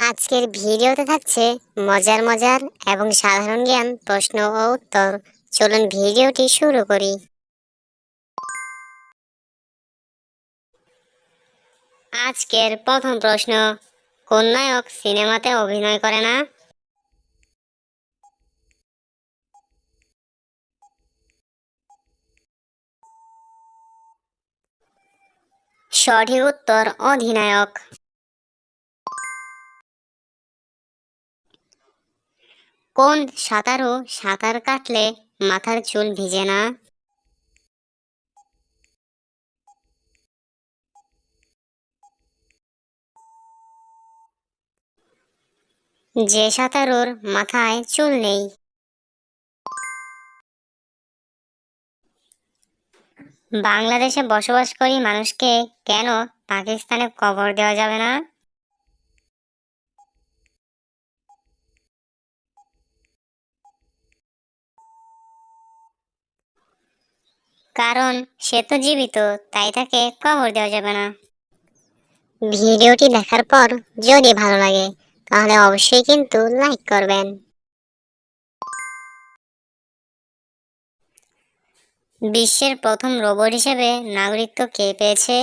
আজকের ভিডিওতে থাকছে মজার মজার এবং সাধারণ জ্ঞান প্রশ্ন ও উত্তর। চলুন ভিডিওটি শুরু করি। আজকের প্রথম প্রশ্ন, কোন নায়ক সিনেমাতে অভিনয় করে না? সঠিক উত্তর, অধিনায়ক। কোন সাঁতারু সাঁতার কাটলে মাথার চুল ভিজে না? যে সাঁতারুর মাথায় চুল নেই। বাংলাদেশে বসবাসকারী মানুষকে কেন পাকিস্তানে কবর দেওয়া যাবে না? কারণ সে তো জীবিত, তাই তাকে কবর দেওয়া যাবে না। ভিডিওটি দেখার পর যদি ভালো লাগে, তাহলে অবশ্যই কিন্তু লাইক করবেন। বিশ্বের প্রথম রোবট হিসেবে নাগরিকত্ব কে পেয়েছে?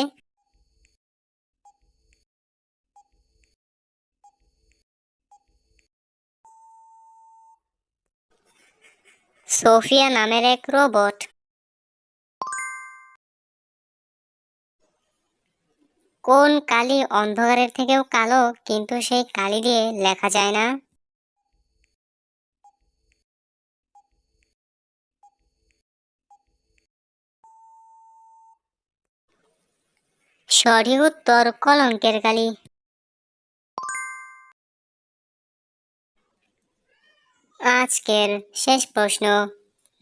সোফিয়া নামের এক রোবট। কোন কালি অন্ধকারের থেকেও কালো, কিন্তু সেই কালি দিয়ে লেখা যায় না। সঠিক উত্তর কলঙ্কের কালি। আজকের শেষ প্রশ্ন,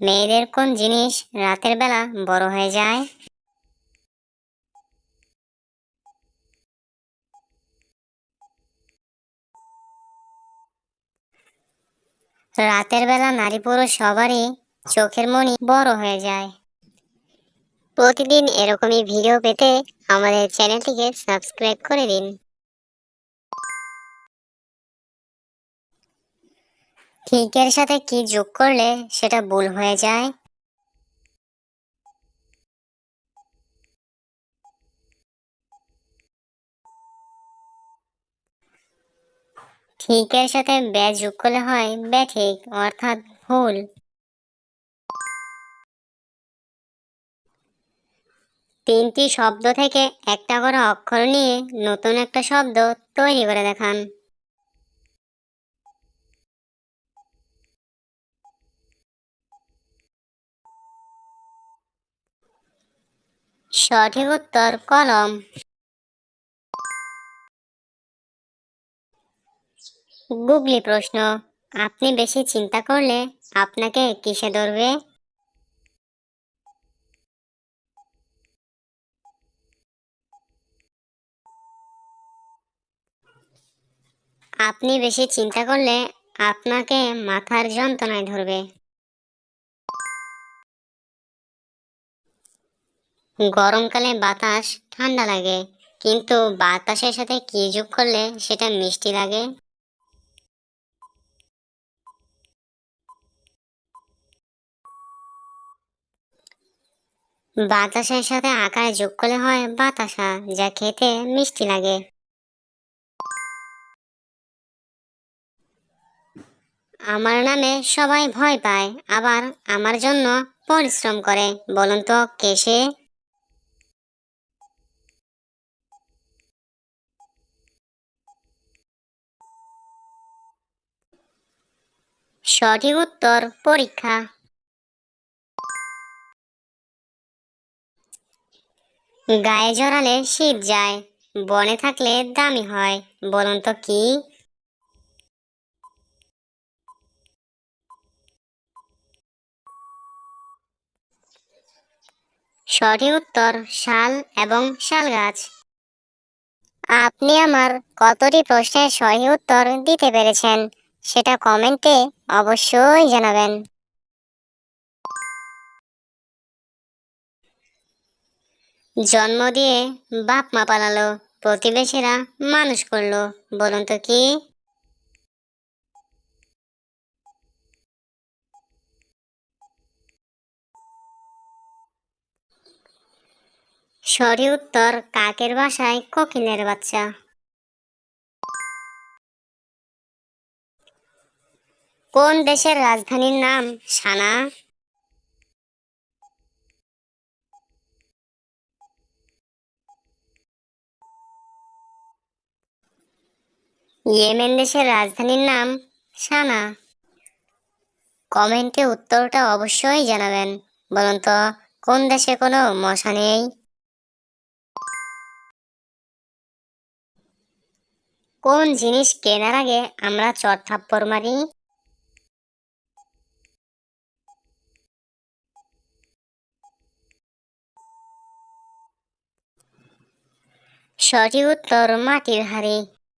মেয়েদের কোন জিনিস রাতের বেলা বড় হয়ে যায়? রাতের বেলা নারী পুরুষ সবারই চোখের মনি বড় হয়ে যায়। প্রতিদিন এরকমই ভিডিও পেতে আমাদের চ্যানেলটিকে সাবস্ক্রাইব করে দিন। ঠিকের সাথে কি যোগ করলে সেটা ভুল হয়ে যায়? ঠিকের সাথে ব্যয় যোগ করলে হয় ব্যাঠিক অর্থাৎ ভুল। তিনটি শব্দ থেকে একটা করে অক্ষর নিয়ে নতুন একটা শব্দ তৈরি করে দেখান। সঠিক উত্তর কলম। গুগলি প্রশ্ন। আপনি বেশি চিন্তা করলে আপনাকে কিসে ধরবে? আপনি বেশি চিন্তা করলে আপনাকে মাথার যন্ত্রণায় ধরবে। গরমকালে বাতাস ঠান্ডা লাগে, কিন্তু বাতাসের সাথে কি যোগ করলে সেটা মিষ্টি লাগে? বাতাসের সাথে আকারে যোগ করলে হয় বাতাসা, যা খেতে মিষ্টি লাগে। আমার নামে সবাই ভয় পায়, আবার আমার জন্য পরিশ্রম করে। বলুন তো, কে সে? সঠিক উত্তর, পরীক্ষা। গায়ে জড়ালে শীত যায়, বনে থাকলে দামি হয়, বলুন তো কি? সঠিক উত্তর, শাল এবং শাল গাছ। আপনি আমার কতটি প্রশ্নের সঠিক উত্তর দিতে পেরেছেন, সেটা কমেন্টে অবশ্যই জানাবেন। জন্ম দিয়ে বাপ মা পালালো, প্রতিবেশীরা মানুষ করল, বলুন তো কি? সরি উত্তর, কাকের বাসায় কোকিলের বাচ্চা। কোন দেশের রাজধানীর নাম, সানা? ইয়েমেন দেশের রাজধানীর নাম সানা। কমেন্টে উত্তরটা অবশ্যই জানাবেন। বলুন তো, কোন দেশে কোনো মশা নেই? কোন জিনিস কেনার আগে আমরা চট থাপ্পড় মারি? সঠিক উত্তর, মাটির হাড়ি।